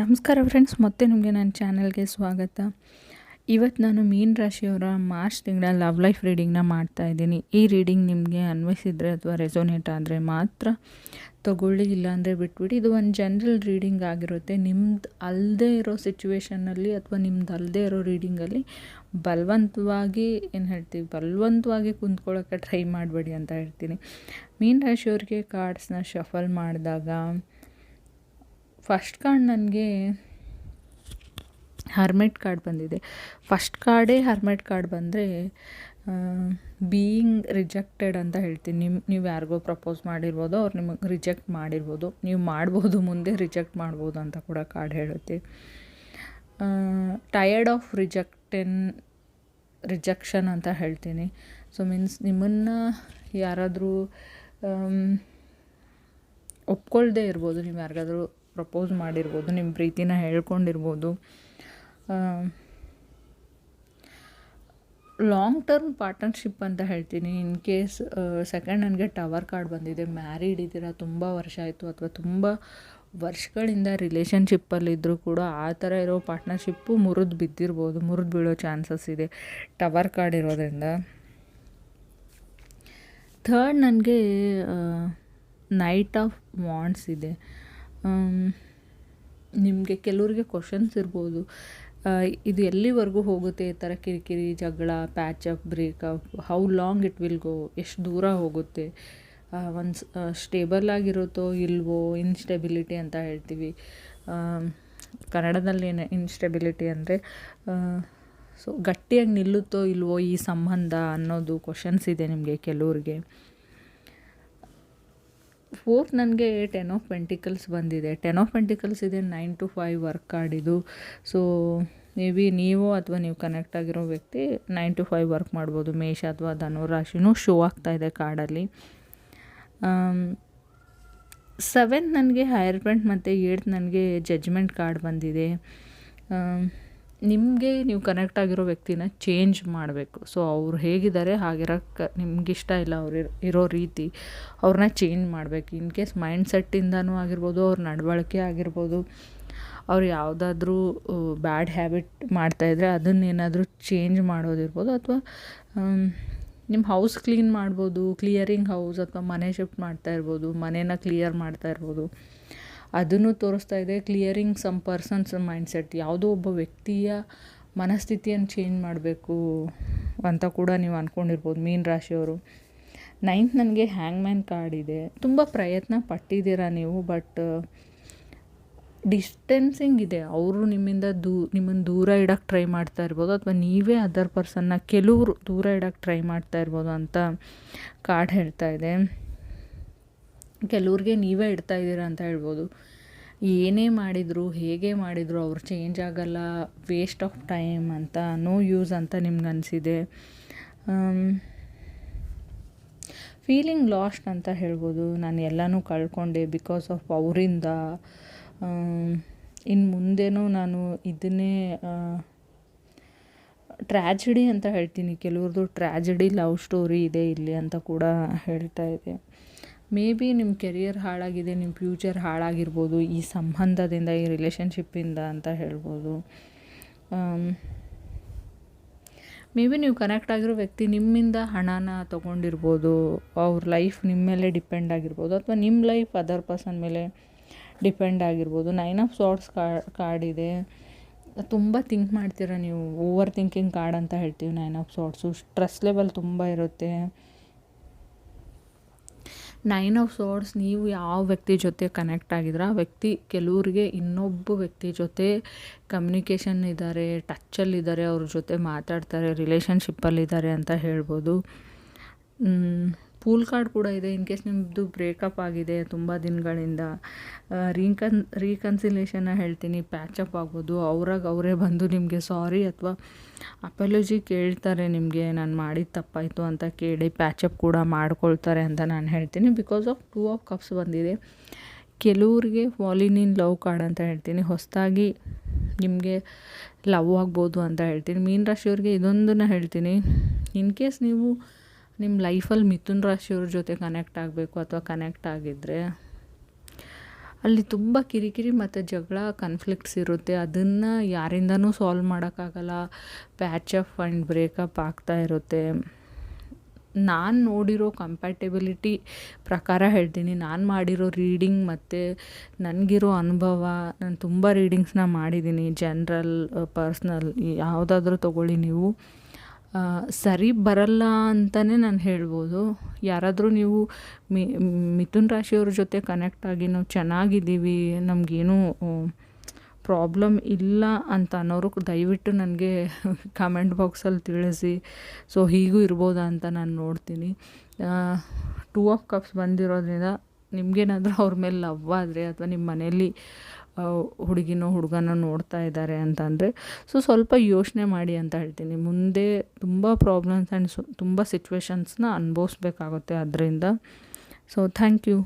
ನಮಸ್ಕಾರ ಫ್ರೆಂಡ್ಸ್ ಮತ್ತೆ ನಿಮಗೆ ನನ್ನ ಚಾನಲ್ಗೆ ಸ್ವಾಗತ. ಇವತ್ತು ನಾನು ಮೀನ್ ರಾಶಿಯವರ ಮಾರ್ಚ್ ತಿಂಗಳ ಲವ್ ಲೈಫ್ ರೀಡಿಂಗ್ನ ಮಾಡ್ತಾ ಇದ್ದೀನಿ. ಈ ರೀಡಿಂಗ್ ನಿಮಗೆ ಅನ್ವಯಿಸಿದರೆ ಅಥವಾ ರೆಸೋನೇಟ್ ಆದರೆ ಮಾತ್ರ ತಗೊಳ್ಳಿ, ಇಲ್ಲಾಂದರೆ ಬಿಟ್ಬಿಡಿ. ಇದು ಒಂದು ಜನರಲ್ ರೀಡಿಂಗ್ ಆಗಿರುತ್ತೆ. ನಿಮ್ದು ಅಲ್ಲದೆ ಇರೋ ಸಿಚುವೇಷನಲ್ಲಿ ಅಥವಾ ನಿಮ್ದು ಅಲ್ಲದೆ ಇರೋ ರೀಡಿಂಗಲ್ಲಿ ಬಲವಂತವಾಗಿ, ಏನು ಹೇಳ್ತೀವಿ, ಬಲವಂತವಾಗಿ ಕುಂತ್ಕೊಳ್ಳೋಕ್ಕೆ ಟ್ರೈ ಮಾಡಬೇಡಿ ಅಂತ ಹೇಳ್ತೀನಿ. ಮೀನ್ ರಾಶಿಯವ್ರಿಗೆ ಕಾರ್ಡ್ಸ್ನ ಶಫಲ್ ಮಾಡಿದಾಗ ಫಸ್ಟ್ ಕಾರ್ಡ್ ನನಗೆ ಹರ್ಮೆಟ್ ಕಾರ್ಡ್ ಬಂದಿದೆ. ಫಸ್ಟ್ ಕಾರ್ಡೇ ಹರ್ಮೆಟ್ ಕಾರ್ಡ್ ಬಂದರೆ ಬೀಯಿಂಗ್ ರಿಜೆಕ್ಟೆಡ್ ಅಂತ ಹೇಳ್ತೀನಿ. ನಿಮ್ಮ ನೀವು ಯಾರಿಗೋ ಪ್ರಪೋಸ್ ಮಾಡಿರ್ಬೋದು, ಅವ್ರು ನಿಮಗೆ ರಿಜೆಕ್ಟ್ ಮಾಡಿರ್ಬೋದು. ನೀವು ಮಾಡ್ಬೋದು, ಮುಂದೆ ರಿಜೆಕ್ಟ್ ಮಾಡ್ಬೋದು ಅಂತ ಕೂಡ ಕಾರ್ಡ್ ಹೇಳುತ್ತೆ. ಟಯರ್ಡ್ ಆಫ್ ರಿಜೆಕ್ಟೆನ್ ರಿಜೆಕ್ಷನ್ ಅಂತ ಹೇಳ್ತೀನಿ. ಸೊ ಮೀನ್ಸ್ ನಿಮ್ಮನ್ನು ಯಾರಾದರೂ ಒಪ್ಕೊಳ್ದೇ ಇರ್ಬೋದು, ನೀವು ಯಾರಿಗಾದ್ರೂ ಪ್ರಪೋಸ್ ಮಾಡಿರ್ಬೋದು ನಿಮ್ಮ ಪ್ರೀತಿನ ಹೇಳ್ಕೊಂಡಿರ್ಬೋದು. ಲಾಂಗ್ ಟರ್ಮ್ ಪಾರ್ಟ್ನರ್ಶಿಪ್ ಅಂತ ಹೇಳ್ತೀನಿ. ಇನ್ ಕೇಸ್ ಸೆಕೆಂಡ್ ನನಗೆ ಟವರ್ ಕಾರ್ಡ್ ಬಂದಿದೆ ಮ್ಯಾರಿಡ್ ಇದ್ದೀರಾ, ತುಂಬ ವರ್ಷ ಆಯಿತು, ಅಥವಾ ತುಂಬ ವರ್ಷಗಳಿಂದ ರಿಲೇಷನ್ಶಿಪ್ಪಲ್ಲಿದ್ದರೂ ಕೂಡ ಆ ಥರ ಇರೋ ಪಾರ್ಟ್ನರ್ಶಿಪ್ಪು ಮುರಿದು ಬಿದ್ದಿರ್ಬೋದು, ಮುರಿದು ಬೀಳೋ ಚಾನ್ಸಸ್ ಇದೆ ಟವರ್ ಕಾರ್ಡ್ ಇರೋದ್ರಿಂದ. ಥರ್ಡ್ ನನಗೆ ನೈಟ್ ಆಫ್ ವಾಂಡ್ಸ್ ಇದೆ. ನಿಮಗೆ ಕೆಲವ್ರಿಗೆ ಕ್ವಶನ್ಸ್ ಇರ್ಬೋದು. ಇದು ಎಲ್ಲಿವರೆಗೂ ಹೋಗುತ್ತೆ ಈ ಥರ ಕಿರಿಕಿರಿ ಜಗಳ patch up breakup how long it will go ಎಷ್ಟು ದೂರ ಹೋಗುತ್ತೆ? ಒಂದು ಸ್ಟೇಬಲ್ ಆಗಿರುತ್ತೋ ಇಲ್ವೋ ಇನ್ಸ್ಟೆಬಿಲಿಟಿ ಅಂತ ಹೇಳ್ತೀವಿ. ಕನ್ನಡದಲ್ಲಿ ಏನು ಇನ್ಸ್ಟೆಬಿಲಿಟಿ ಅಂದರೆ ಸೊ ಗಟ್ಟಿಯಾಗಿ ನಿಲ್ಲುತ್ತೋ ಇಲ್ವೋ ಈ ಸಂಬಂಧ ಅನ್ನೋದು ಕ್ವಶನ್ಸ್ ಇದೆ ನಿಮಗೆ ಕೆಲವ್ರಿಗೆ. ಫೋರ್ತ್ ನನಗೆ ಟೆನ್ ಆಫ್ ಪೆಂಟಿಕಲ್ಸ್ ಬಂದಿದೆ. ಟೆನ್ ಆಫ್ ಪೆಂಟಿಕಲ್ಸ್ ಇದೆ, nine to five work card ಇದು ಸೊ ಮೇ ಬಿ ನೀವು ಅಥವಾ ನೀವು ಕನೆಕ್ಟ್ ಆಗಿರೋ ವ್ಯಕ್ತಿ ನೈನ್ ಟು ಫೈವ್ ವರ್ಕ್ ಮಾಡ್ಬೋದು. ಮೇಷ ಅಥವಾ ಧನುರಾಶಿನೂ ಶೋ ಆಗ್ತಾ ಇದೆ ಕಾರ್ಡಲ್ಲಿ. ಸೆವೆಂತ್ ನನಗೆ ಹೈರ್ ಪೆಂಟ್ ಮತ್ತು ಏಯ್ಟ್ ನನಗೆ ಜಜ್ಮೆಂಟ್ ಕಾರ್ಡ್ ಬಂದಿದೆ. ನಿಮಗೆ ನೀವು ಕನೆಕ್ಟ್ ಆಗಿರೋ ವ್ಯಕ್ತಿನ ಚೇಂಜ್ ಮಾಡಬೇಕು. ಸೊ ಅವ್ರು ಹೇಗಿದ್ದಾರೆ ಹಾಗಿರೋಕ್ಕೆ ನಿಮ್ಗೆ ಇಷ್ಟ ಇಲ್ಲ, ಅವ್ರು ಇರೋ ರೀತಿ ಅವ್ರನ್ನ ಚೇಂಜ್ ಮಾಡಬೇಕು. ಇನ್ ಕೇಸ್ ಮೈಂಡ್ ಸೆಟ್ಟಿಂದನೂ ಆಗಿರ್ಬೋದು, ಅವ್ರ ನಡವಳಿಕೆ ಆಗಿರ್ಬೋದು, ಅವ್ರು ಯಾವುದಾದ್ರೂ ಬ್ಯಾಡ್ ಹ್ಯಾಬಿಟ್ ಮಾಡ್ತಾಯಿದ್ರೆ ಅದನ್ನೇನಾದರೂ ಚೇಂಜ್ ಮಾಡೋದಿರ್ಬೋದು ಅಥವಾ ನಿಮ್ಮ ಹೌಸ್ ಕ್ಲೀನ್ ಮಾಡ್ಬೋದು ಕ್ಲಿಯರಿಂಗ್ ಹೌಸ್ ಅಥವಾ ಮನೆ ಶಿಫ್ಟ್ ಮಾಡ್ತಾ ಇರ್ಬೋದು, ಮನೇನ ಕ್ಲಿಯರ್ ಮಾಡ್ತಾ ಇರ್ಬೋದು. ಅದನ್ನು ತೋರಿಸ್ತಾ ಇದೆ. ಕ್ಲಿಯರಿಂಗ್ ಸಮ್ ಪರ್ಸನ್ಸ್ ಮೈಂಡ್ಸೆಟ್ ಯಾವುದೋ ಒಬ್ಬ ವ್ಯಕ್ತಿಯ ಮನಸ್ಥಿತಿಯನ್ನು ಚೇಂಜ್ ಮಾಡಬೇಕು ಅಂತ ಕೂಡ ನೀವು ಅಂದ್ಕೊಂಡಿರ್ಬೋದು ಮೀನ್ ರಾಶಿಯವರು. ನೈನ್ತ್ ನನಗೆ ಹ್ಯಾಂಗ್ ಮ್ಯಾನ್ ಕಾರ್ಡ್ ಇದೆ. ತುಂಬ ಪ್ರಯತ್ನ ಪಟ್ಟಿದ್ದೀರಾ ನೀವು ಬಟ್ ಡಿಸ್ಟೆನ್ಸಿಂಗ್ ಇದೆ. ಅವರು ನಿಮ್ಮಿಂದ ದೂ ನಿಮ್ಮನ್ನು ದೂರ ಇಡೋಕ್ಕೆ ಟ್ರೈ ಮಾಡ್ತಾ ಇರ್ಬೋದು, ಅಥವಾ ನೀವೇ ಅದರ್ ಪರ್ಸನ್ನ ಕೆಲವರು ದೂರ ಇಡೋಕ್ಕೆ ಟ್ರೈ ಮಾಡ್ತಾ ಇರ್ಬೋದು ಅಂತ ಕಾರ್ಡ್ ಹೇಳ್ತಾ ಇದೆ. ಕೆಲವ್ರಿಗೆ ನೀವೇ ಇಡ್ತಾ ಇದ್ದೀರಾ ಅಂತ ಹೇಳ್ಬೋದು. ಏನೇ ಮಾಡಿದರೂ, ಹೇಗೆ ಮಾಡಿದರು, ಅವ್ರು ಚೇಂಜ್ ಆಗಲ್ಲ ವೇಸ್ಟ್ ಆಫ್ ಟೈಮ್ ಅಂತ ನೋ ಯೂಸ್ ಅಂತ ನಿಮ್ಗೆ ಅನಿಸಿದೆ. ಫೀಲಿಂಗ್ ಲಾಸ್ಟ್ ಅಂತ ಹೇಳ್ಬೋದು. ನಾನು ಎಲ್ಲನೂ ಕಳ್ಕೊಂಡೆ ಬಿಕಾಸ್ ಆಫ್ ಅವರಿಂದ. ಇನ್ನು ಮುಂದೆನೂ ನಾನು ಇದನ್ನೇ ಟ್ರ್ಯಾಜಿಡಿ ಅಂತ ಹೇಳ್ತೀನಿ. ಕೆಲವ್ರದ್ದು ಟ್ರ್ಯಾಜಿಡಿ ಲವ್ ಸ್ಟೋರಿ ಇದೆ ಇಲ್ಲಿ ಅಂತ ಕೂಡ ಹೇಳ್ತಾ ಇದೆ. ಮೇ ಬಿ ನಿಮ್ಮ ಕೆರಿಯರ್ ಹಾಳಾಗಿದೆ ನಿಮ್ಮ ಫ್ಯೂಚರ್ ಹಾಳಾಗಿರ್ಬೋದು, ಈ ಸಂಬಂಧದಿಂದ, ಈ ರಿಲೇಷನ್ಶಿಪ್ಪಿಂದ ಅಂತ ಹೇಳ್ಬೋದು. ಮೇ ಬಿ ನೀವು ಕನೆಕ್ಟ್ ಆಗಿರೋ ವ್ಯಕ್ತಿ ನಿಮ್ಮಿಂದ ಹಣನ ತೊಗೊಂಡಿರ್ಬೋದು, ಅವ್ರ ಲೈಫ್ ನಿಮ್ಮ ಮೇಲೆ ಡಿಪೆಂಡ್ ಆಗಿರ್ಬೋದು, ಅಥವಾ ನಿಮ್ಮ ಲೈಫ್ ಅದರ್ ಪರ್ಸನ್ ಮೇಲೆ ಡಿಪೆಂಡ್ ಆಗಿರ್ಬೋದು. ನೈನ್ ಆಫ್ ಸಾರ್ಟ್ಸ್ ಕಾರ್ಡ್ ಇದೆ. ತುಂಬ ಥಿಂಕ್ ಮಾಡ್ತೀರ ನೀವು ಓವರ್ ಥಿಂಕಿಂಗ್ ಕಾರ್ಡ್ ಅಂತ ಹೇಳ್ತೀವಿ nine of swords stress level ತುಂಬ ಇರುತ್ತೆ. ನೈನ್ ಆಫ್ ಸೋರ್ಡ್ಸ್ ನೀವು ಯಾವ ವ್ಯಕ್ತಿ ಜೊತೆ ಕನೆಕ್ಟ್ ಆಗಿದ್ರೆ ಆ ವ್ಯಕ್ತಿ ಕೆಲವರಿಗೆ ಇನ್ನೊಬ್ಬ ವ್ಯಕ್ತಿ ಜೊತೆ ಕಮ್ಯುನಿಕೇಷನ್ ಇದ್ದಾರೆ ಟಚ್ಚಲ್ಲಿದ್ದಾರೆ ಅವ್ರ ಜೊತೆ ಮಾತಾಡ್ತಾರೆ ರಿಲೇಷನ್ಶಿಪ್ಪಲ್ಲಿದ್ದಾರೆ ಅಂತ ಹೇಳ್ಬೋದು. ಪೂಲ್ ಕಾರ್ಡ್ ಕೂಡ ಇದೆ. ಇನ್ ಕೇಸ್ ನಿಮ್ಮದು ಬ್ರೇಕಪ್ ಆಗಿದೆ ತುಂಬ ದಿನಗಳಿಂದ ರೀಕನ್ ರೀಕನ್ಸಿಲೇಷನ್ನ ಹೇಳ್ತೀನಿ. ಪ್ಯಾಚಪ್ ಆಗ್ಬೋದು ಅವ್ರಾಗ ಅವರೇ ಬಂದು ನಿಮಗೆ ಸಾರಿ ಅಥವಾ ಅಪಾಲಜಿ ಕೇಳ್ತಾರೆ ನಿಮಗೆ, ನಾನು ಮಾಡಿದ ತಪ್ಪಾಯಿತು ಅಂತ ಕೇಳಿ ಪ್ಯಾಚಪ್ ಕೂಡ ಮಾಡ್ಕೊಳ್ತಾರೆ ಅಂತ ನಾನು ಹೇಳ್ತೀನಿ. Because of two of cups ಬಂದಿದೆ. ಕೆಲವ್ರಿಗೆ ವಾಲಿನಿನ್ ಲವ್ ಕಾರ್ಡ್ ಅಂತ ಹೇಳ್ತೀನಿ. ಹೊಸದಾಗಿ ನಿಮಗೆ ಲವ್ ಆಗ್ಬೋದು ಅಂತ ಹೇಳ್ತೀನಿ. ಮೀನ್ ರಾಶಿಯವ್ರಿಗೆ ಇದೊಂದನ್ನು ಹೇಳ್ತೀನಿ. ಇನ್ ಕೇಸ್ ನೀವು ನಿಮ್ಮ ಲೈಫಲ್ಲಿ ಮಿಥುನ್ ರಾಶಿಯವ್ರ ಜೊತೆ ಕನೆಕ್ಟ್ ಆಗಬೇಕು ಅಥವಾ ಕನೆಕ್ಟ್ ಆಗಿದ್ದರೆ ಅಲ್ಲಿ ತುಂಬ ಕಿರಿಕಿರಿ ಮತ್ತು ಜಗಳ ಕನ್ಫ್ಲಿಕ್ಟ್ಸ್ ಇರುತ್ತೆ. ಅದನ್ನು ಯಾರಿಂದನೂ ಸಾಲ್ವ್ ಮಾಡೋಕ್ಕಾಗಲ್ಲ. ಪ್ಯಾಚ್ ಅಪ್ ಆ್ಯಂಡ್ ಬ್ರೇಕಪ್ ಆಗ್ತಾ ಇರುತ್ತೆ. ನಾನು ನೋಡಿರೋ ಕಂಪ್ಯಾಟಬಿಲಿಟಿ ಪ್ರಕಾರ ಹೇಳ್ತೀನಿ. ನಾನು ಮಾಡಿರೋ ರೀಡಿಂಗ್ ಮತ್ತು ನನಗಿರೋ ಅನುಭವ, ನಾನು ತುಂಬ ರೀಡಿಂಗ್ಸ್ನ ಮಾಡಿದ್ದೀನಿ ಜನ್ರಲ್ ಪರ್ಸ್ನಲ್ ಯಾವುದಾದ್ರೂ ತೊಗೊಳ್ಳಿ ನೀವು. ಸರಿ ಬರಲ್ಲ ಅಂತಲೇ ನಾನು ಹೇಳ್ಬೋದು. ಯಾರಾದರೂ ನೀವು ಮಿ, ಮಿಥುನ್ ರಾಶಿಯವ್ರ ಜೊತೆ ಕನೆಕ್ಟ್ ಆಗಿ ನಾವು ಚೆನ್ನಾಗಿದ್ದೀವಿ, ನಮಗೇನು ಪ್ರಾಬ್ಲಮ್ ಇಲ್ಲ ಅಂತ ಅನ್ನೋರು ದಯವಿಟ್ಟು ನನಗೆ ಕಮೆಂಟ್ ಬಾಕ್ಸಲ್ಲಿ ತಿಳಿಸಿ. ಸೊ ಹೀಗೂ ಇರ್ಬೋದಾ ಅಂತ ನಾನು ನೋಡ್ತೀನಿ. ಟೂ ಆಫ್ ಕಪ್ಸ್ ಬಂದಿರೋದ್ರಿಂದ ನಿಮಗೇನಾದರೂ ಅವ್ರ ಮೇಲೆ ಲವ್ ಆದರೆ ಅಥವಾ ನಿಮ್ಮ ಮನೆಯಲ್ಲಿ ಹುಡುಗಿನೋ ಹುಡುಗನ ನೋಡ್ತಾ ಇದ್ದಾರೆ ಅಂತಂದರೆ ಸೊ ಸ್ವಲ್ಪ ಯೋಚನೆ ಮಾಡಿ ಅಂತ ಹೇಳ್ತೀನಿ. ಮುಂದೆ ತುಂಬ ಪ್ರಾಬ್ಲಮ್ಸ್ ಆ್ಯಂಡ್ ಸು ತುಂಬ ಸಿಚುವೇಶನ್ಸ್ನ ಅನುಭವಿಸ್ಬೇಕಾಗುತ್ತೆ ಅದರಿಂದ. So thank you